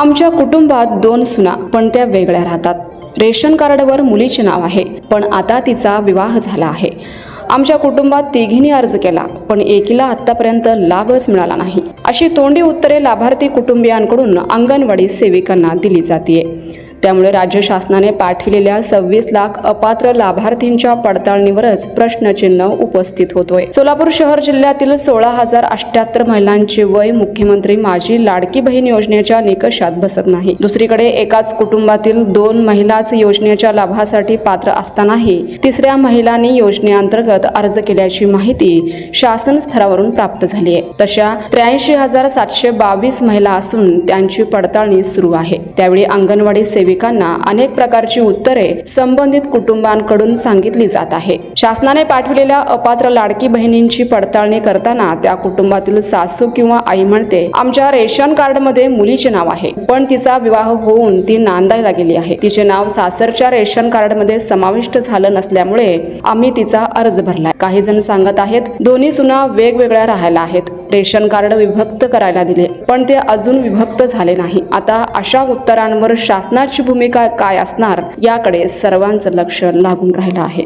आमच्या कुटुंबात दोन सुना पण त्या वेगळ्या राहतात. रेशन कार्डवर मुलीचे नाव आहे पण आता तिचा विवाह झाला आहे. आमच्या कुटुंबात तिघींनी अर्ज केला पण एकीला आतापर्यंत लाभच मिळाला नाही. अशी तोंडी उत्तरे लाभार्थी कुटुंबियांकडून अंगणवाडी सेविकांना दिली जाते त्यामुळे राज्य शासनाने पाठविलेल्या सव्वीस लाख अपात्र लाभार्थींच्या पडताळणीवरच प्रश्नचिन्ह उपस्थित होतोय. सोलापूर शहर जिल्ह्यातील सोळा हजार अठ्याहत्तर महिलांचे वय मुख्यमंत्री माझी लाडकी बहीण योजनेच्या निकषात बसत नाही. दुसरीकडे एकाच कुटुंबातील दोन महिलाच योजनेच्या लाभासाठी पात्र असतानाही तिसऱ्या महिलांनी योजनेअंतर्गत अर्ज केल्याची माहिती शासन स्तरावरून प्राप्त झाली आहे तशा त्र्याऐंशी हजार सातशे बावीस महिला असून त्यांची पडताळणी सुरू आहे. त्यावेळी अंगणवाडी सेविकांना अनेक प्रकारची उत्तरे संबंधित कुटुंबांकडून सांगितली जात आहे. शासनाने पाठविलेल्या अपात्र लाडकी बहिणींची पडताळणी करताना त्या कुटुंबातील सासू किंवा आई म्हणते आमच्या रेशन कार्डमध्ये मुलीचे नाव आहे. पण तिचा विवाह होऊन ती नांदायला गेली आहे. तिचे नाव सासरच्या रेशन कार्डमध्ये समाविष्ट झालं नसल्यामुळे आम्ही तिचा अर्ज भरलाय. काही जण सांगत आहेत दोन्ही सुना वेगवेगळ्या राहायला आहेत. रेशन कार्ड विभक्त करायला दिले. पण ते अजून विभक्त झाले नाही. आता अशा उत्तरांवर शासनाची भूमिका काय असणार याकडे सर्वांचं लक्ष लागून राहिलं आहे.